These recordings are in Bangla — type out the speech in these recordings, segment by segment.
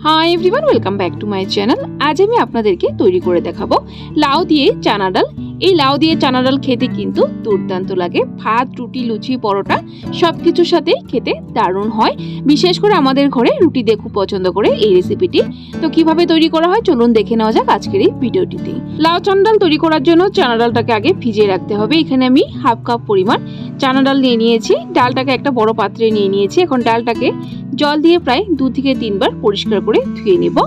Hi everyone welcome back to my channel আজ আমি আপনাদেরকে তৈরি করে দেখাবো লাউ দিয়ে চানা ডাল এই লাউ দিয়ে চানা ডাল খেতে কিন্তু দুর্দান্ত লাগে। ভাত, রুটি, লুচি, পরোটা সব কিছুর সাথে খেতে দারুণ হয়। বিশেষ করে আমাদের ঘরে রুটি দিয়ে খুব পছন্দ করে এই রেসিপিটি তো কীভাবে তৈরি করা হয় চলুন দেখে নেওয়া যাক আজকের এই ভিডিওটিতে। লাউ চানা ডাল তৈরি করার জন্য চানা ডালটাকে আগে ভিজিয়ে রাখতে হবে। এখানে আমি হাফ কাপ পরিমাণ চানা ডাল নিয়ে নিয়েছি। ডালটাকে একটা বড় পাত্রে নিয়ে নিয়েছি। এখন ডালটাকে জল দিয়ে প্রায় দু থেকে তিনবার পরিষ্কার করে ধুয়ে নেব।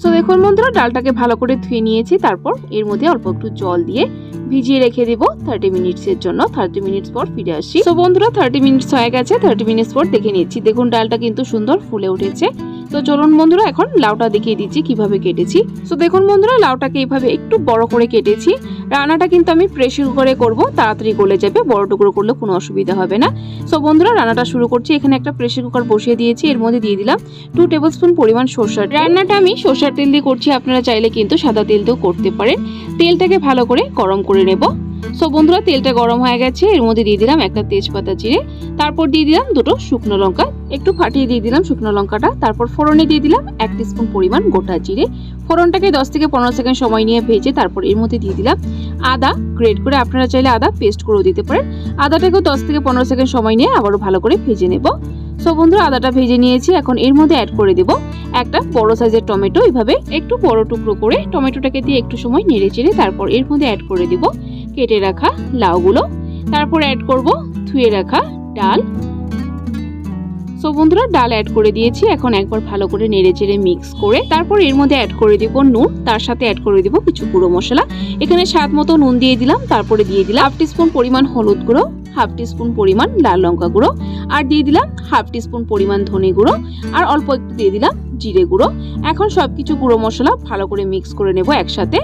সো দেখুন বন্ধুরা, ডালটাকে ভালো করে ধুয়ে নিয়েছি। তারপর এর মধ্যে অল্প একটু জল দিয়ে ভিজিয়ে রেখে দেব থার্টি মিনিটসের জন্য। থার্টি মিনিটস পর ফিরে আসি তো বন্ধুরা থার্টি মিনিটস হয়ে গেছে। থার্টি মিনিটস পর দেখে নিয়েছি দেখুন, ডালটা কিন্তু সুন্দর ফুলে উঠেছে। তো চলুন বন্ধুরা, এখন লাউটা দেখিয়ে দিচ্ছি কীভাবে কেটেছি। তো দেখুন বন্ধুরা, লাউটাকে এইভাবে একটু বড় করে কেটেছি। রান্নাটা কিন্তু আমি প্রেশার কুকারে করব, তাড়াতাড়ি গলে যাবে, বড় টুকরো করলে কোনো অসুবিধা হবে না। সো বন্ধুরা, রান্নাটা শুরু করছি। এখানে একটা প্রেশার কুকার বসিয়ে দিয়েছি, এর মধ্যে দিয়ে দিলাম টু টেবিল স্পুন পরিমাণ সরষার। রান্নাটা আমি সরষার তেল দিয়ে করছি, আপনারা চাইলে কিন্তু সাদা তেল দিয়েও করতে পারেন। তেলটাকে ভালো করে গরম করে নেব। সো বন্ধুরা, তেলটা গরম হয়ে গেছে, এর মধ্যে দিয়ে দিলাম একটা তেজপাতা চিড়ে তারপর দিয়ে দিলাম দুটো শুকনো লঙ্কা একটু ফাটিয়ে দিয়ে দিলাম শুকনো লঙ্কাটা, তারপর ফোড়নে দিয়ে দিলাম এক স্পুন পরিমাণ গোটা জিরে। ফোড়নটাকে দশ থেকে পনেরো সেকেন্ড সময় নিয়ে ভেজে তারপর এর মধ্যে দিয়ে দিলাম আদা গ্রেড করে আপনারা চাইলে আদা পেস্ট করেও দিতে পারেন। আদাটাকেও দশ থেকে পনেরো সেকেন্ড সময় নিয়ে আবারও ভালো করে ভেজে নেব। সো বন্ধুরা, আদাটা ভেজে নিয়েছি, এখন এর মধ্যে অ্যাড করে দেব একটা বড় সাইজের টমেটো এইভাবে একটু বড় টুকরো করে টমেটোটাকে দিয়ে একটু সময় নেড়ে চেড়ে তারপর এর মধ্যে অ্যাড করে দেব। কেটে রাখা লাউগুলো, তারপর অ্যাড করব ধুয়ে রাখা ডাল। সো বন্ধুরা, ডাল অ্যাড করে দিয়েছি। এখন একবার ভালো করে নেড়ে চেড়ে মিক্স করে তারপর এর মধ্যে অ্যাড করে দিব নুন। তার সাথে অ্যাড করে দিব কিছু গুঁড়ো মশলা। এখানে স্বাদ মতো নুন দিয়ে দিলাম, তারপরে দিয়ে দিলাম হাফ টিস্পুন পরিমাণ হলুদ গুঁড়ো হাফ টিস্পুন পরিমাণ লাল লঙ্কা গুঁড়ো আর দিয়ে দিলাম হাফ টিস্পুন পরিমাণ ধনে গুঁড়ো আর অল্প একটু দিয়ে দিলাম জিরে গুঁড়ো। এখন সবকিছু গুঁড়ো মশলা ভালো করে মিক্স করে নেব একসাথে।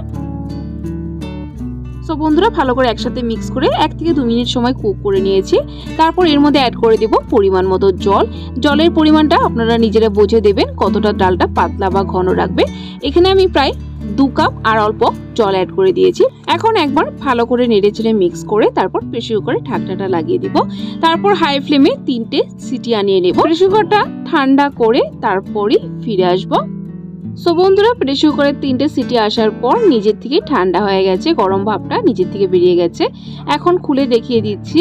সো বন্ধুরা, ভালো করে একসাথে মিক্স করে এক থেকে দু মিনিট সময় কুক করে নিয়েছি। তারপর এর মধ্যে অ্যাড করে দেব পরিমাণ মতো জল। জলের পরিমাণটা আপনারা নিজেরা বুঝে দেবেন কতটা ডালটা পাতলা বা ঘন রাখবে। এখানে আমি প্রায় দু কাপ আর অল্প জল অ্যাড করে দিয়েছি। এখন একবার ভালো করে নেড়ে চেড়ে মিক্স করে তারপর প্রেশার কুকারে ঢাকনাটা লাগিয়ে দিব। তারপর হাই ফ্লেমে তিনটে সিটি আনিয়ে নেব। প্রেশার কুকারটা ঠান্ডা করে তারপরই ফিরে আসব। সো বন্ধুরা প্রেশার কুকারের তিনটে সিটি আসার পর নিজের থেকে ঠান্ডা হয়ে গেছে, গরম ভাবটা নিজের থেকে বেরিয়ে গেছে। এখন খুলে দেখিয়ে দিচ্ছি।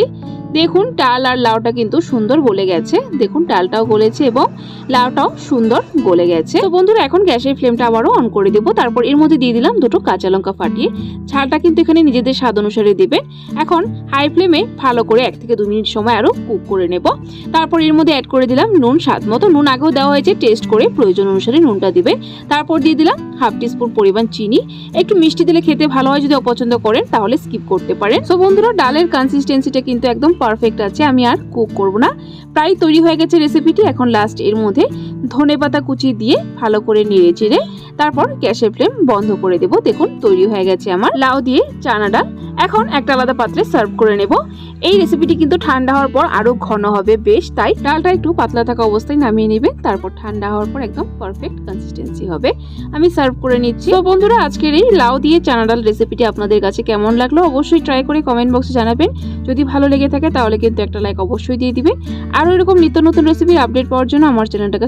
দেখুন, ডাল আর লাউটা কিন্তু সুন্দর গলে গেছে। দেখুন, ডালটাও গলেছে এবং লাউটাও সুন্দর গলে গেছে। তো বন্ধুরা, এখন গ্যাসের ফ্লেমটা আবারও অন করে দেবো। তারপর এর মধ্যে দিয়ে দিলাম দুটো কাঁচা লঙ্কা ফাটিয়ে। ঝালটা কিন্তু এখানে নিজেদের স্বাদ অনুসারে দেবেন। এখন হাই ফ্লেমে ভালো করে এক থেকে দু মিনিট সময় আরও কুক করে নেব। তারপর এর মধ্যে অ্যাড করে দিলাম নুন স্বাদ মতো। নুন আগেও দেওয়া হয়েছে টেস্ট করে প্রয়োজন অনুসারে নুনটা দিবেন। তারপর দিয়ে দিলাম হাফ টিস্পুন পরিমাণ চিনি। একটু মিষ্টি দিলে খেতে ভালো হয় যদি অপছন্দ করেন, তাহলে স্কিপ করতে পারেন। সো বন্ধুরা, ডালের কনসিস্টেন্সিটা কিন্তু একদম পারফেক্ট আছে, আমি আর কুক করব না। প্রায় তৈরি হয়ে গেছে রেসিপিটি এখন লাস্ট এর মধ্যে ধনে পাতা কুচি দিয়ে ভালো করে নেড়ে চেড়ে তারপর গ্যাসের ফ্লেম বন্ধ করে দেব। দেখুন, তৈরি হয়ে গেছে আমার লাউ দিয়ে চানা ডাল। এখন একটা আলাদা পাত্রে সার্ভ করে নেব। এই রেসিপিটি কিন্তু ঠান্ডা হওয়ার পর আরও ঘন হবে বেশ, তাই ডালটা একটু পাতলা থাকা অবস্থায় নামিয়ে নেবে তারপর ঠান্ডা হওয়ার পর একদম পারফেক্ট কনসিস্টেন্সি হবে। আমি সার্ভ করে নিচ্ছি। তো বন্ধুরা, আজকের এই লাউ দিয়ে চানা ডাল রেসিপিটি আপনাদের কাছে কেমন লাগল অবশ্যই ট্রাই করে কমেন্ট বক্সে জানাবেন। যদি ভালো লেগে থাকে তাহলে কিন্তু একটা লাইক অবশ্যই দিয়ে দিবেন। আরও এরকম নিত্য নতুন রেসিপির আপডেট পাওয়ার জন্য আমার চ্যানেলটাকে